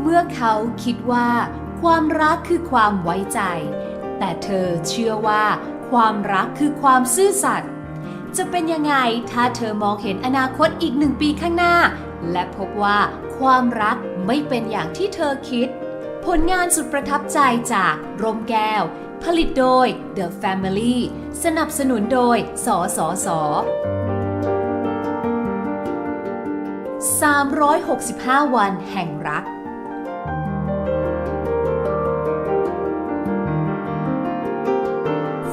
เมื่อเขาคิดว่า ความรักคือความไว้ใจ แต่เธอเชื่อว่า ความรักคือความซื่อสัตย์จะเป็นยังไงถ้าเธอมองเห็นอนาคตอีกหนึ่งปีข้างหน้า และพบว่าความรักไม่เป็นอย่างที่เธอคิด ผลงานสุดประทับใจจากร่มแก้ว ผลิตโดย The Family สนับสนุนโดย สสส 365 วันแห่งรัก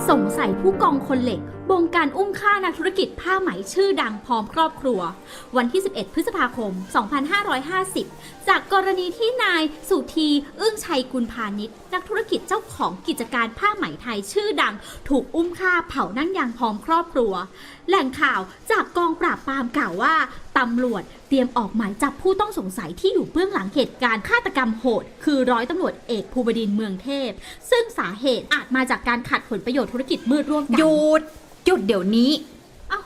สงสัยผู้กองคนเหล็ก บงการอุ้มฆ่านักธุรกิจผ้าไหมชื่อดังพร้อมครอบครัว วันที่ 11 พฤษภาคม 2550 จากกรณีที่นายสุธีอึ้งชัยกุลพาณิชย์ นักธุรกิจเจ้าของกิจการผ้าไหมไทยชื่อดัง ถูกอุ้มฆ่าเผานั่งยางพร้อมครอบครัว แหล่งข่าวจากกองปราบปรามกล่าวว่าตำรวจเตรียมออกหมายจับผู้ต้องสงสัยที่อยู่เบื้องหลังเหตุการณ์ฆาตกรรมโหด คือร้อยตำรวจเอกภูบดินทร์เมืองเทพ ซึ่งสาเหตุอาจมาจากการขัดผลประโยชน์ธุรกิจมืดร่วมกันหยุดหยุดเดี๋ยวนี้ เอ้า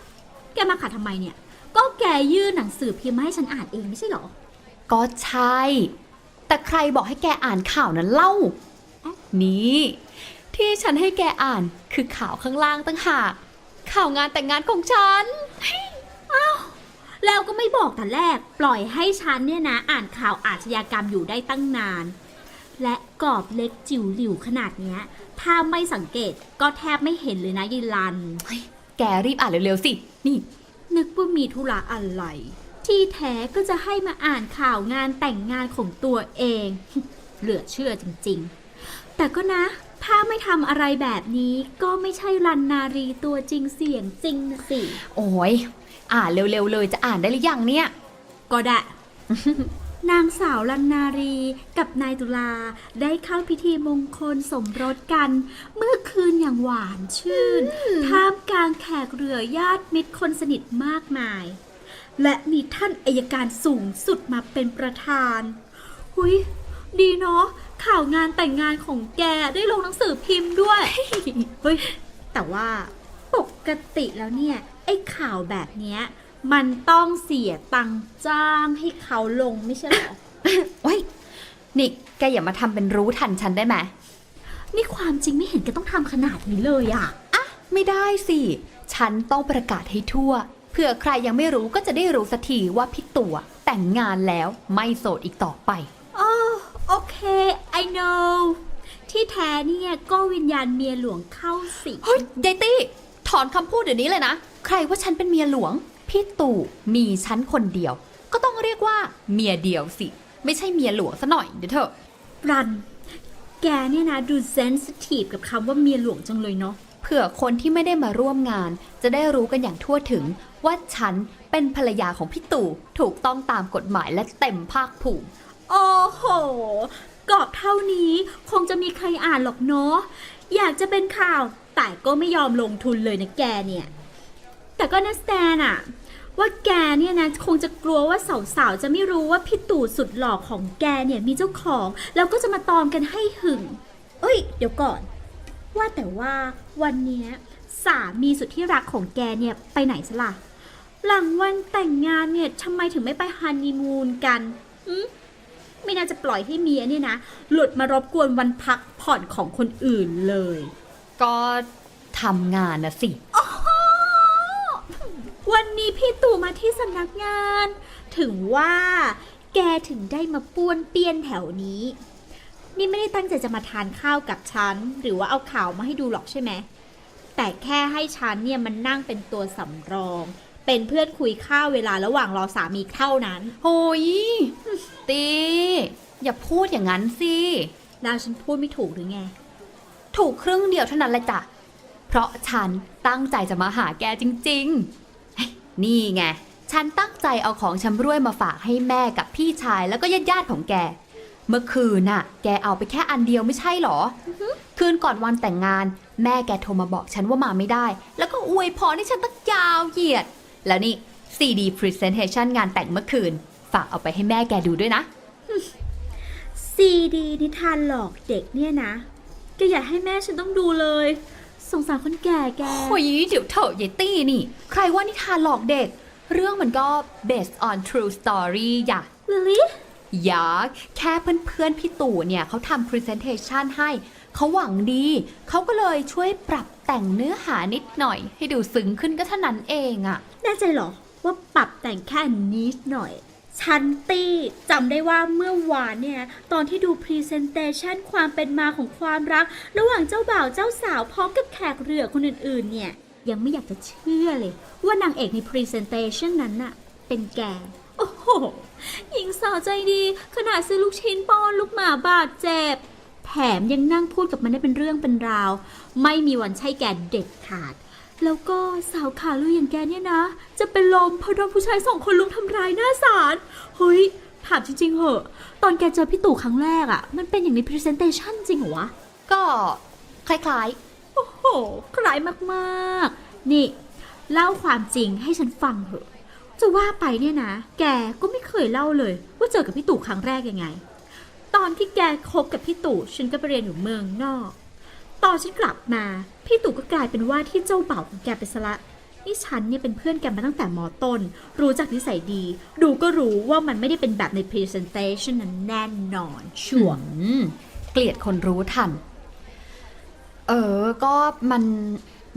แกมาขัดทำไมเนี่ย ก็แกยื่นหนังสือพิมพ์มาให้ฉันอ่านเองไม่ใช่เหรอ ก็ใช่ แต่ใครบอกให้แกอ่านข่าวนั้นเล่า นี่ ที่ฉันให้แกอ่านคือข่าวข้างล่างตั้งหากข่าวงานแต่งงานของฉัน แล้วก็ไม่บอกแต่แรก ปล่อยให้ฉันเนี่ยนะ อ่านข่าวอาชญากรรมอยู่ได้ตั้งนาน และกรอบเล็กจิ๋วหลิวขนาดเนี้ย ถ้าไม่สังเกตก็แทบไม่เห็นเลยนะยิลัน แกรีบอ่านเร็วๆสิ นี่ นึกว่ามีธุระอะไร ที่แท้ก็จะให้มาอ่านข่าวงานแต่งงานของตัวเอง เหลือเชื่อจริงๆ แต่ก็นะ ถ้าไม่ทำอะไรแบบนี้ก็ไม่ใช่รันนารีตัวจริงเสียงจริงนะสิ โอ้ยอ่านเร็วๆเลยจะอ่านได้หรือยังเนี่ย ก็ได้ นางสาวลันนารีกับนายตุลาได้เข้าพิธีมงคลสมรสกัน เมื่อคืนอย่างหวานชื่น ท่ามกลางแขกเรือญาติมิตรคนสนิทมากมาย และมีท่านอายการสูงสุดมาเป็นประธาน หุยดีเนาะ ข่าวงานแต่งงานของแกได้ลงหนังสือพิมพ์ด้วย เฮ้ย แต่ว่าปกติแล้วเนี่ย ไอ้ข่าวแบบเนี้ย มันต้องเสียตังค์จ้างให้เขาลงไม่ใช่เหรอ โอ้ยนี่แกอย่ามาทำเป็นรู้ทันฉันได้ไหม นี่ความจริงไม่เห็นแกต้องทำขนาดนี้เลยอะไม่ได้สิ ฉันต้องประกาศให้ทั่ว เผื่อใครยังไม่รู้ก็จะได้รู้สักทีว่าพี่ตัวแต่งงานแล้วไม่โสดอีกต่อไปอ๋อ โอเค I know ที่แท้เนี่ย ก็วิญญาณเมียหลวงเข้าสิงเฮ้ยยายตี้ ถอนคำพูดเดี๋ยวนี้เลยนะ ใครว่าฉันเป็นเมียหลวง พี่ตู่มีฉันคนเดียว ก็ต้องเรียกว่าเมียเดียวสิ ไม่ใช่เมียหลวงซะหน่อยเดี๋ยวเถอะรัน แกเนี่ยนะดูเซนซิทีฟกับคำว่าเมียหลวงจังเลยเนาะเผื่อคนที่ไม่ได้มาร่วมงาน จะได้รู้กันอย่างทั่วถึง ว่าฉันเป็นภรรยาของพี่ตู่ถูกต้องตามกฎหมายและเต็มภาคภูมิ โอ้โหกรอบเท่านี้คงจะมีใครอ่านหรอกเนาะ อยากจะเป็นข่าว แต่ก็ไม่ยอมลงทุนเลยนะแกเนี่ย แต่ก็นัสแตนอะว่าแกเนี่ยนะคงจะกลัวว่าสาวๆจะไม่รู้ว่าพี่ตู่สุดหล่อของแกเนี่ยมีเจ้าของ แล้วก็จะมาตอมกันให้หึง เอ้ย เดี๋ยวก่อน ว่าแต่ว่าวันนี้สามีสุดที่รักของแกเนี่ยไปไหนซะล่ะหลังวันแต่งงานเนี่ยทำไมถึงไม่ไปฮันนีมูนกันอืม ไม่น่าจะปล่อยให้เมียเนี่ยนะ หลุดมารบกวนวันพักผ่อนของคนอื่นเลย ก็ทำงานนะสิ วันนี้พี่ตู่มาที่สำนักงาน ถึงว่าแกถึงได้มาป้วนเปี้ยนแถวนี้ นี่ไม่ได้ตั้งใจจะมาทานข้าวกับฉัน หรือว่าเอาข่าวมาให้ดูหรอกใช่ไหมแต่แค่ให้ฉันเนี่ยมันนั่งเป็นตัวสำรอง เป็นเพื่อนคุยข้าวเวลาระหว่างรอสามีเท่านั้นโอ้ยตีอย่าพูดอย่างนั้นสิแล้วฉันพูดไม่ถูกหรือไง ถูกครึ่งเดียวเท่านั้นแหละจ้ะ เพราะฉันตั้งใจจะมาหาแกจริงๆเฮ้ยนี่ไง ฉันตั้งใจเอาของชำร่วยมาฝากให้แม่กับพี่ชายแล้วก็ญาติๆของแก เมื่อคืนน่ะ แกเอาไปแค่อันเดียวไม่ใช่หรอ คืนก่อนวันแต่งงาน แม่แกโทรมาบอกฉันว่ามาไม่ได้ แล้วก็อวยพรให้ฉันตั้งยาวเหยียด แล้วนี่ CD Presentation งานแต่งเมื่อคืน ฝากเอาไปให้แม่แกดูด้วยนะ ซีดีนิทานหลอกเด็กเนี่ยนะ แกอย่าให้แม่ฉันต้องดูเลย สงสารคนแก่แก โอ้ยเดี๋ยวเถอะยายตี้นี่ ใครว่านิทานหลอกเด็ก เรื่องมันก็ based on true story อย่าลิลี่อยากแค่เพื่อนๆพี่ตู่เนี่ยเขาทำ Presentation ให้ เขาหวังดี เขาก็เลยช่วยปรับแต่งเนื้อหานิดหน่อย ให้ดูซึ้งขึ้นก็เท่านั้นเองอะ แน่ใจเหรอว่าปรับแต่งแค่นิดหน่อยชันตี้จำได้ว่าเมื่อวานเนี่ย ตอนที่ดูพรีเซนเตชันความเป็นมาของความรัก ระหว่างเจ้าบ่าวเจ้าสาวพร้อมกับแขกเรือคนอื่นๆ เนี่ย ยังไม่อยากจะเชื่อเลย ว่านางเอกในพรีเซนเตชันนั้นน่ะ เป็นแก โอ้โห หญิงสาวใจดี ขนาดซื้อลูกชิ้นป้อนลูกหมาบาดเจ็บ แถมยังนั่งพูดกับมันได้เป็นเรื่องเป็นราว ไม่มีวันใช่แกเด็ดขาด แล้วก็สาวขาลุยอย่างแกเนี่ยนะ จะเป็นลมเพราะโดนผู้ชายสองคนลุมทำร้ายหน้าศาลเฮ้ย ถามจริง ๆเหอะ ตอนแกเจอพี่ตู่ครั้งแรกอะ่ะมันเป็นอย่างในพรีเซนเตชันจริงเหรอวะ ก็คล้ายโอ้โห คล้ายมากๆ นี่ เล่าความจริงให้ฉันฟังเถอะ จะว่าไปเนี่ยนะ แกก็ไม่เคยเล่าเลย ว่าเจอกับพี่ตู่ครั้งแรกยังไง ตอนที่แกคบกับพี่ตู่ฉันก็ไปเรียนอยู่เมืองนอก ตอนฉันกลับมา พี่ตู่ก็กลายเป็นว่าที่เจ้าเบ่าของแกไปซะละนี่ฉันเนี่ยเป็นเพื่อนแกมาตั้งแต่มอต้น รู้จักนิสัยดี ดูก็รู้ว่ามันไม่ได้เป็นแบบใน presentation นั้นแน่นอนชัวร์ๆอืมเกลียดคนรู้ทัน เออ ก็มัน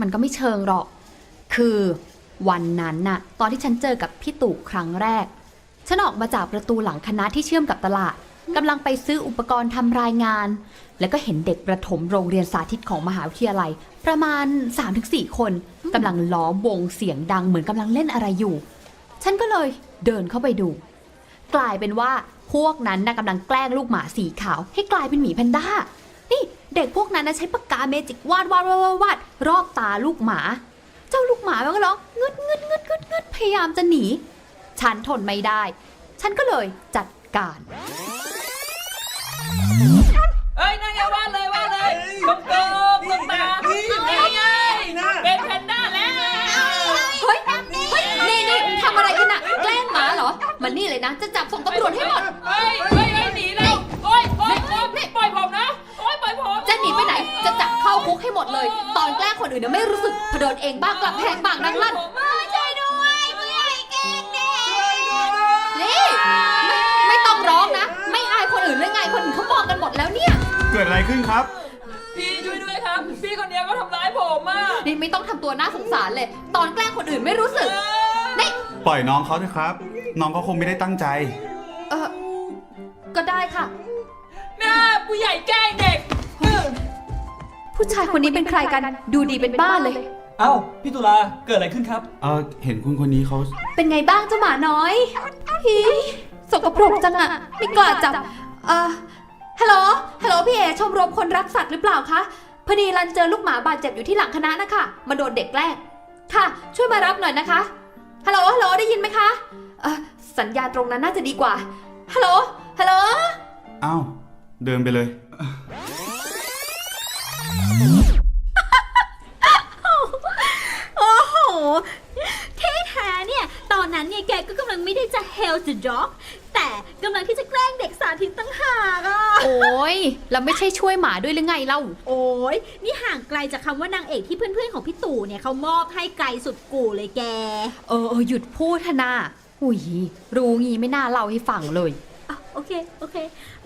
มันก็ไม่เชิงหรอก คือวันนั้นน่ะ ตอนที่ฉันเจอกับพี่ตู่ครั้งแรก ฉันออกมาจากประตูหลังคณะที่เชื่อมกับตลาด กำลังไปซื้ออุปกรณ์ทำรายงาน แล้วก็เห็นเด็กประถมโรงเรียนสาธิตของมหาวิทยาลัย ประมาณ 3-4 คนกำลังล้อมวงเสียงดังเหมือนกำลังเล่นอะไรอยู่ ฉันก็เลยเดินเข้าไปดู กลายเป็นว่าพวกนั้นนะกำลังแกล้งลูกหมาสีขาว ให้กลายเป็นหมีแพนด้า นี่เด็กพวกนั้นนะใช้ปากกาเมจิกวาดวาดวาดวาดวาดรอบตาลูกหมา เจ้าลูกหมามันก็ร้องงึดงึดงึดงึดงึดพยายามจะหนี ฉันทนไม่ได้ ฉันก็เลยจัดการ เอ้ยนั่นไงว่าเลยว่าเลยกลมกลมตรงตานี่ไงเป็นแพนด้าแล้วเฮ้ยเฮ้ยนี่นี่ทำอะไรกันน่ะ แกล้งหมาเหรอ มันนี่เลยนะ จะจับส่งตำรวจให้หมด เฮ้ยเฮ้ยเฮ้ยหนีแล้วโอ๊ยโอ๊ยโอ๊ยปล่อยผมนะโอ๊ยปล่อยผมจะหนีไปไหน จะจับเข้าคุกให้หมดเลย ตอนแกล้งคนอื่นเนี่ยไม่รู้สึกพอโดนเองบ้างกลับแพงบางดังลั่น เลยไงคนอื่นเขามองกันหมดแล้วเนี่ย เกิดอะไรขึ้นครับ พี่ช่วยด้วยครับ พี่คนเนี้ยก็ทำร้ายผมอะนี่ไม่ต้องทำตัวน่าสงสารเลย ตอนแกล้งคนอื่นไม่รู้สึก นี่ ปล่อยน้องเขาเถอะครับ น้องเขาคงไม่ได้ตั้งใจ เออก็ได้ค่ะ แม่ผู้ใหญ่แกล้งเด็กผู้ชายคนนี้เป็นใครกัน ดูดีเป็นบ้าเลย เอ้า พี่ตุลาเกิดอะไรขึ้นครับ เออเห็นคุณคนนี้เขาเป็นไงบ้างเจ้าหมาน้อยฮีสกปรกจังอะไม่กล้าจับ เอ่อ ฮัลโหล ฮัลโหลพี่เอชมรมคนรักสัตว์หรือเปล่าคะ พอดีรันเจอลูกหมาบาดเจ็บอยู่ที่หลังคณะนะคะ มาโดนเด็กแกล้ง ค่ะ ช่วยมารับหน่อยนะคะ ฮัลโหล ฮัลโหล ได้ยินไหมคะเอ่อสัญญาณตรงนั้นน่าจะดีกว่า ฮัลโหล ฮัลโหล อ้าว เดินไปเลย โอ้โห ที่แท้เนี่ย ตอนนั้นเนี่ยแกก็กำลังไม่ได้จะ help the dog แต่ กำลังที่จะแกล้งเด็กสาธิตตั้งหากอะ โอ้ยแล้วไม่ใช่ช่วยหมาด้วยหรือไงเล่า โอ้ยนี่ห่างไกลจากคำว่านางเอกที่เพื่อนๆของพี่ตู่เนี่ยเขามอบให้ไกลสุดกูเลยแก เออเออหยุดพูดเถอะนาอุ้ยรู้งี้ไม่น่าเล่าให้ฟังเลย อะโอเค โอเค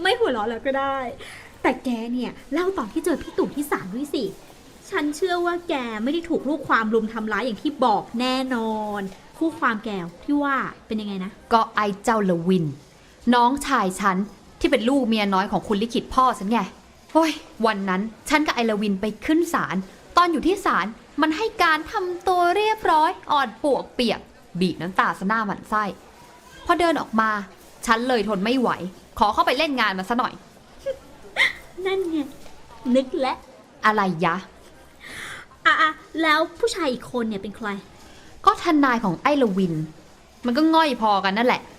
ไม่หัวเราะแล้วก็ได้ แต่แกเนี่ยเล่าตอนที่เจอพี่ตู่ที่ศาลด้วยสิ ฉันเชื่อว่าแกไม่ได้ถูกลูกความลุมทำร้ายอย่างที่บอกแน่นอน คู่ความแกที่ว่าเป็นยังไงนะ ก็ไอเจ้าละวิน น้องชายฉันที่เป็นลูกเมียน้อยของคุณลิขิตพ่อฉันไงโอ้ยวันนั้นฉันกับไอละวินไปขึ้นศาลตอนอยู่ที่ศาลมันให้การทำตัวเรียบร้อยอ่อนปวกเปียก บีบน้ำตาสะหน้าหมันไส้พอเดินออกมา ฉันเลยทนไม่ไหว ขอเข้าไปเล่นงานมาซะหน่อย นั่นไงนึกและอะไรยะ อะอะแล้วผู้ชายอีกคนเนี่ยเป็นใคร ก็ทนายของไอละวิน มันก็ง่อยพอกันนั่นแหละ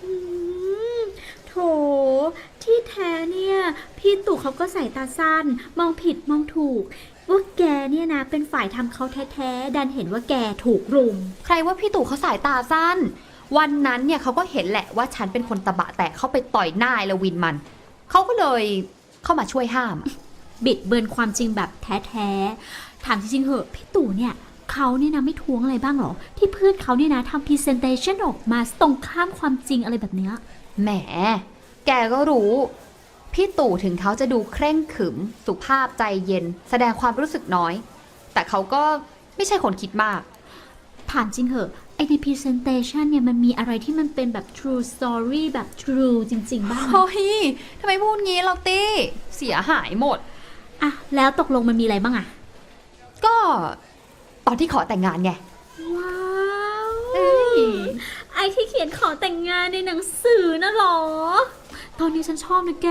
อืมโถ ที่แท้เนี่ย พี่ตู่เขาก็ใส่ตาสั้น มองผิดมองถูก ว่าแกเนี่ยนะ เป็นฝ่ายทำเขาแท้ๆ ดันเห็นว่าแกถูกรุม ใครว่าพี่ตู่เขาสายตาสั้น วันนั้นเนี่ยเขาก็เห็นแหละว่าฉันเป็นคนตะบะแตกเข้าไปต่อยหน้าไอละวินมัน เขาก็เลยเข้ามาช่วยห้ามบิดเบือนความจริงแบบแท้ๆ ถามจริงๆเหอะ พี่ตู่เนี่ยเขาเนี่ยนะไม่ทวงอะไรบ้างเหรอ ที่เพื่อนเขาเนี่ยนะทำพรีเซนเตชันออกมาตรงข้ามความจริงอะไรแบบเนี้ย แหม แกก็รู้ พี่ตู่ถึงเขาจะดูเคร่งขรึม สุภาพใจเย็น แสดงความรู้สึกน้อย แต่เขาก็ไม่ใช่คนคิดมากถามจริงเหอะไอใน presentation เนี่ยมันมีอะไรที่มันเป็นแบบ true story แบบ true จริง ๆ บ้างไหมเฮ้ยทำไมพูดงี้เราตี้ เสียหายหมด อะ แล้วตกลงมันมีอะไรบ้างอะก็ตอนที่ขอแต่งงานไง ว้าว เอ้ย ไอที่เขียนขอแต่งงานในหนังสือนะเหรอ ตอนนี้ฉันชอบนะแก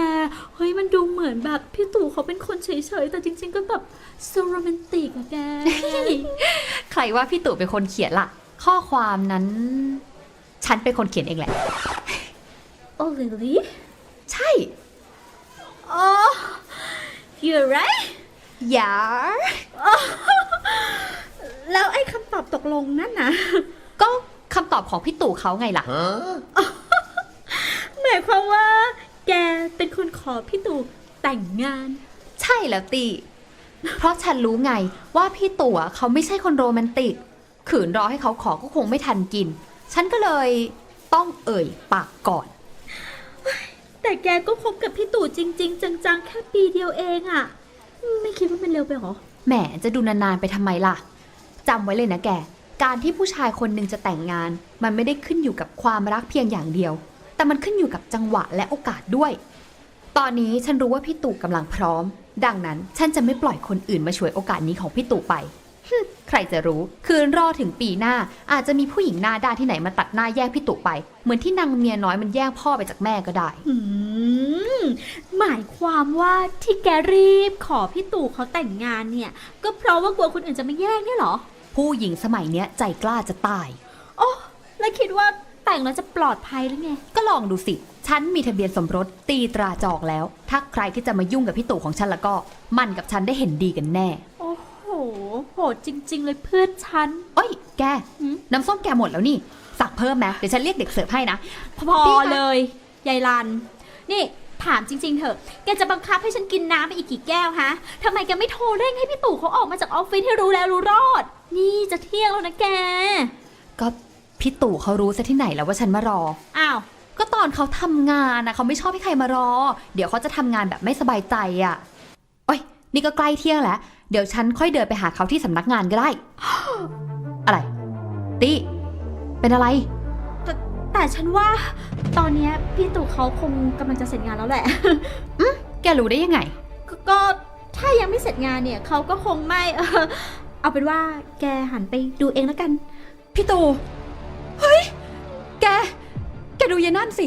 เฮ้ยมันดูเหมือนแบบพี่ตู่เขาเป็นคนเฉยๆ แต่จริง ๆ ก็แบบ so romantic อะแก ใครว่าพี่ตู่เป็นคนเขียนล่ะ ข้อความนั้น ฉันเป็นคนเขียนเองแหละ oh really ใช่ oh you're right อย่า แล้วไอ้คำตอบตกลงนั่นนะ ก็คำตอบของพี่ตู่เขาไงล่ะห มายความว่า แกเป็นคนขอพี่ตู่แต่งงาน ใช่แล้วตีเพราะฉันรู้ไงว่าพี่ตู่อะเขาไม่ใช่คนโรแมนติก ขืนรอให้เขาขอก็คงไม่ทันกิน ฉันก็เลยต้องเอ่ยปากก่อน แต่แกก็คบกับพี่ตู่จริง ๆ จังๆ แค่ปีเดียวเองอะไม่คิดว่ามันเร็วไปหรอ แหมจะดูนานๆไปทำไมล่ะจำไว้เลยนะแก การที่ผู้ชายคนหนึ่งจะแต่งงาน มันไม่ได้ขึ้นอยู่กับความรักเพียงอย่างเดียว แต่มันขึ้นอยู่กับจังหวะและโอกาสด้วย ตอนนี้ฉันรู้ว่าพี่ตู่กำลังพร้อม ดังนั้นฉันจะไม่ปล่อยคนอื่นมาฉวยโอกาสนี้ของพี่ตู่ไปฮึ่มใครจะรู้คืนรอถึงปีหน้าอาจจะมีผู้หญิงหน้าด้านที่ไหนมาตัดหน้าแย่งพี่ตู่ไป เหมือนที่นางเมียน้อยมันแย่งพ่อไปจากแม่ก็ได้อืมหมายความว่าที่แกรีบขอพี่ตู่เขาแต่งงานเนี่ย ก็เพราะว่ากลัวคนอื่นจะมาแย่งเนี่ยเหรอ ผู้หญิงสมัยเนี้ยใจกล้าจะตาย โอ้แล้วคิดว่า แต่งแล้วจะปลอดภัยหรือไง ก็ลองดูสิ ฉันมีทะเบียนสมรสตีตราจอกแล้ว ถ้าใครที่จะมายุ่งกับพี่ตู่ของฉันแล้วก็ มันกับฉันได้เห็นดีกันแน่ โอ้โห โหดจริง ๆ เลยเพื่อนฉัน เอ้ย แก หืม น้ำส้มแกหมดแล้วนี่ สั่งเพิ่มไหมเดี๋ยวฉันเรียกเด็กเสิร์ฟให้นะ พอเลยยายลัน นี่ถามจริง ๆ เถอะ แกจะบังคับให้ฉันกินน้ำไปอีกกี่แก้วฮะทำไมแกไม่โทรเร่งให้พี่ตู่เขาออกมาจากออฟฟิศให้รู้แล้วรู้รอด นี่จะเที่ยงแล้วนะแก ก็ พี่ตู่เขารู้ซะที่ไหนแล้วว่าฉันมารอ อ้าว ก็ตอนเขาทำงานนะเขาไม่ชอบให้ใครมารอ เดี๋ยวเขาจะทำงานแบบไม่สบายใจอะ่ะโอ้ย นี่ก็ใกล้เที่ยงแล้ว เดี๋ยวฉันค่อยเดินไปหาเขาที่สำนักงานก็ได้ อะไรตีเป็นอะไร แต่แต่ฉันว่า ตอนเนี้ยพี่ตู่เขาคงกำลังจะเสร็จงานแล้วแหละ แกรู้ได้ยังไง ก็ก็ถ้ายังไม่เสร็จงานเนี่ยเขาก็คงไม่เออเอาเป็นว่าแกหันไปดูเองแล้วกัน พี่ตู่ เฮ้ย แก แกดูยายนั่นสิ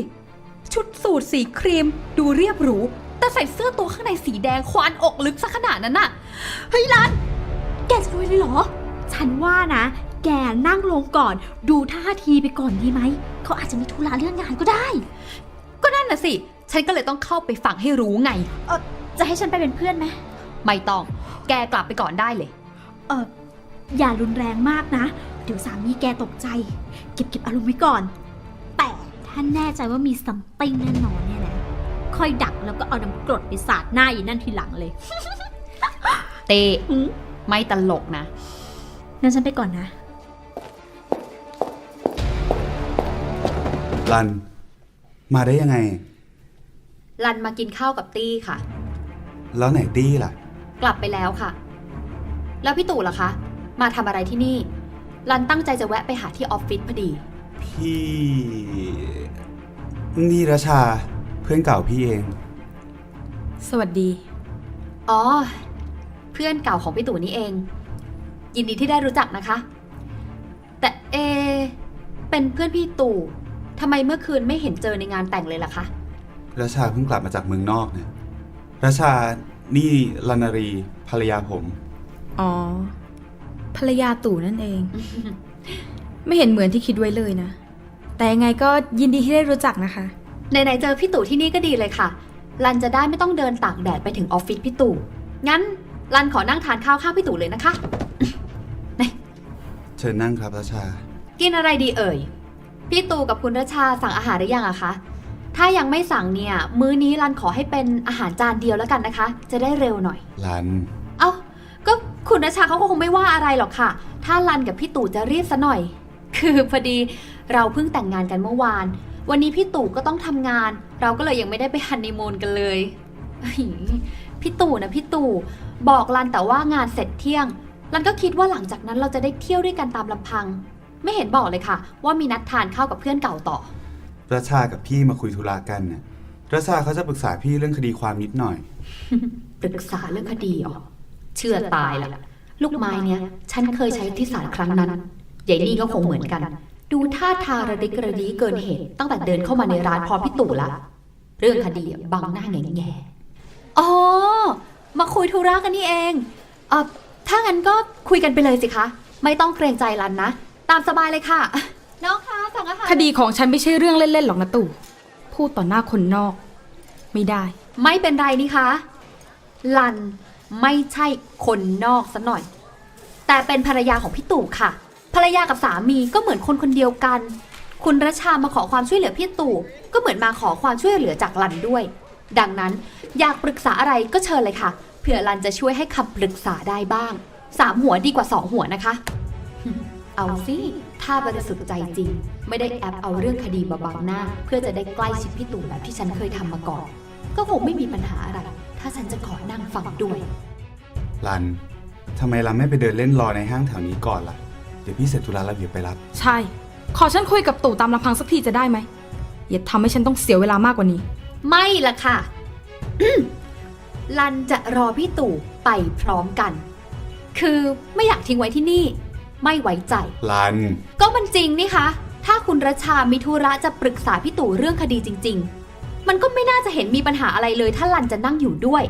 ชุดสูทสีครีม ดูเรียบหรู แต่ใส่เสื้อตัวข้างในสีแดงควานอกลึกซะขนาดนั้นน่ะ เฮ้ยรัน แกจะรวยเลยเหรอ ฉันว่านะ แกนั่งลงก่อน ดูท่าทีไปก่อนดีไหม เขาอาจจะมีธุระเรื่องงานก็ได้ ก็นั่นน่ะสิ ฉันก็เลยต้องเข้าไปฟังให้รู้ไงจะให้ฉันไปเป็นเพื่อนไหม ไม่ต้อง แกกลับไปก่อนได้เลย เอออย่ารุนแรงมากนะ เดี๋ยวสามีแกตกใจ เก็บเก็บอารมณ์ไว้ก่อน แต่ถ้าแน่ใจว่ามีซัมติงแน่นอนเนี่ยนะค่อยดักแล้วก็เอาน้ำกรดไปสาดหน้าอีนั่นทีหลังเลย เตหืมไม่ตลกนะ งั้นฉันไปก่อนนะ รัน มาได้ยังไง รันมากินข้าวกับตี้ค่ะ แล้วไหนตี้ล่ะ กลับไปแล้วค่ะ แล้วพี่ตู่ล่ะคะ มาทำอะไรที่นี่ รันตั้งใจจะแวะไปหาที่ออฟฟิศพอดี พี่ นี่รชาเพื่อนเก่าพี่เอง สวัสดี อ๋อ เพื่อนเก่าของพี่ตู่นี่เอง ยินดีที่ได้รู้จักนะคะ แต่เอ เป็นเพื่อนพี่ตู่ทำไมเมื่อคืนไม่เห็นเจอในงานแต่งเลยล่ะคะรชาเพิ่งกลับมาจากเมืองนอกเนี่ยรชานี่ลนารีภรรยาผม อ๋อ ภรรยาตู่นั่นเอง ไม่เห็นเหมือนที่คิดไว้เลยนะ แต่ยังไงก็ยินดีที่ได้รู้จักนะคะ ไหนๆเจอพี่ตู่ที่นี่ก็ดีเลยค่ะ รันจะได้ไม่ต้องเดินตากแดดไปถึงออฟฟิศพี่ตู่ งั้นรันขอนั่งทานข้าวข้างพี่ตู่เลยนะคะ เชิญนั่งครับรชา กินอะไรดีเอ่ย พี่ตู่กับคุณรชาสั่งอาหารหรือยังอะคะ ถ้ายังไม่สั่งเนี่ย มื้อนี้รันขอให้เป็นอาหารจานเดียวแล้วกันนะคะ จะได้เร็วหน่อย รันเอ้าก็ คุณรชาเขาก็คงไม่ว่าอะไรหรอกค่ะ ถ้ารันกับพี่ตู่จะรีบซะหน่อย คือพอดีเราเพิ่งแต่งงานกันเมื่อวาน วันนี้พี่ตู่ก็ต้องทำงาน เราก็เลยยังไม่ได้ไปฮันนีมูนกันเลยอื้อหือพี่ตู่นะพี่ตู่บอกรันแต่ว่างานเสร็จเที่ยงรันก็คิดว่าหลังจากนั้นเราจะได้เที่ยวด้วยกันตามลำพัง ไม่เห็นบอกเลยค่ะ ว่ามีนัดทานข้าวกับเพื่อนเก่าต่อรัชชากับพี่มาคุยธุระกันเนี่ยรัชชาเขาจะปรึกษาพี่เรื่องคดีความนิดหน่อย ปรึกษาเรื่องคดีอ๋อ เชื่อตายละลูกไม้เนี้ยฉันเคยใช้ที่ศาลครั้งนั้นใหญ่นี่ก็คงเหมือนกัน ดูท่าทางระดิกระดีเกินเหตุ ตั้งแต่เดินเข้ามาในร้านพร้อมพี่ตู่ละ เรื่องคดีอะบังหน้าแง่แง่ๆอ๋อ มาคุยธุระกันนี่เองเออถ้างั้นก็คุยกันไปเลยสิคะ ไม่ต้องเกรงใจรันนะ ตามสบายเลยค่ะ น้องคะสั่งอาหารคดีของฉันไม่ใช่เรื่องเล่นๆหรอกนะตู่พูดต่อหน้าคนนอก ไม่ได้ ไม่เป็นไรนี่คะ ลัน ไม่ใช่คนนอกซะหน่อย แต่เป็นภรรยาของพี่ตู่ค่ะ ภรรยากับสามีก็เหมือนคนคนเดียวกัน คุณรัชชามาขอความช่วยเหลือพี่ตู่ก็เหมือนมาขอความช่วยเหลือจากลันด้วย ดังนั้นอยากปรึกษาอะไรก็เชิญเลยค่ะ เผื่อลันจะช่วยให้คำปรึกษาได้บ้างสามหัวดีกว่าสองหัวนะคะ เอาสิ ถ้าบริสุทธิ์ใจจริง ไม่ได้แอบเอาเรื่องคดีมาบังหน้า เพื่อจะได้ใกล้ชิดพี่ตู่แบบที่ฉันเคยทำมาก่อน ก็คงไม่มีปัญหาอะไร ถ้าฉันจะขอนั่งฟังด้วย รัน ทำไมเราไม่ไปเดินเล่นรอในห้างแถวนี้ก่อนล่ะ เดี๋ยวพี่เสร็จธุระแล้วเดี๋ยวไปรับ ใช่ ขอฉันคุยกับตู่ตามลำพังสักทีจะได้ไหม อย่าทำให้ฉันต้องเสียเวลามากกว่านี้ ไม่ละค่ะลันจะรอพี่ตู่ไปพร้อมกัน คือไม่อยากทิ้งไว้ที่นี่ ไม่ไว้ใจ รัน ก็มันจริงนี่คะ ถ้าคุณรัชชามีธุระจะปรึกษาพี่ตู่เรื่องคดีจริงๆ มันก็ไม่น่าจะเห็นมีปัญหาอะไรเลยถ้าลันจะนั่งอยู่ด้วย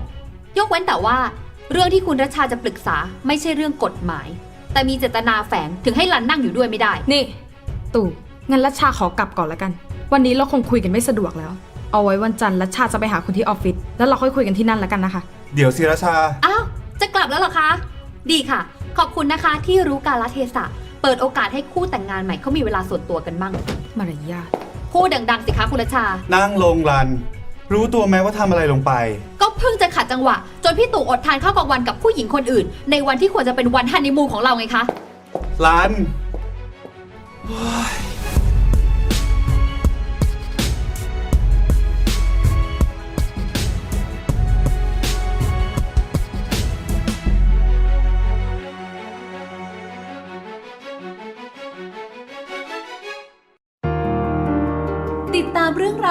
ยกเว้นแต่ว่า เรื่องที่คุณรัชชาจะปรึกษาไม่ใช่เรื่องกฎหมาย แต่มีเจตนาแฝงถึงให้ลันนั่งอยู่ด้วยไม่ได้ นี่ ตู่งั้นรัชชาขอกลับก่อนละกัน วันนี้เราคงคุยกันไม่สะดวกแล้ว เอาไว้วันจันทร์รัชชาจะไปหาคุณที่ออฟฟิศแล้วเราค่อยคุยกันที่นั่นละกันนะคะ เดี๋ยวสิรัชชา อ้าว จะกลับแล้วเหรอคะ ดีค่ะ ขอบคุณนะคะที่รู้กาลเทศะ เปิดโอกาสให้คู่แต่งงานใหม่เขามีเวลาส่วนตัวกันบ้าง มารยาท พูดดังๆสิคะคุณรัชชา นั่งลงรัน รู้ตัวไหมว่าทำอะไรลงไป ก็เพิ่งจะขัดจังหวะ จนพี่ตู่อดทานข้าวกลางวันกับผู้หญิงคนอื่น ในวันที่ควรจะเป็นวันฮันนีมูนของเราไงคะ รันติ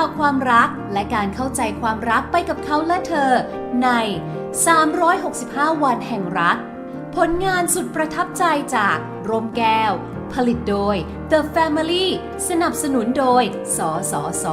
ามเรื่องราวความรักและการเข้าใจความรักไปกับเขาและเธอ ใน 365 วันแห่งรัก ผลงานสุดประทับใจจากรมแก้ว ผลิตโดย The Family สนับสนุนโดย สสส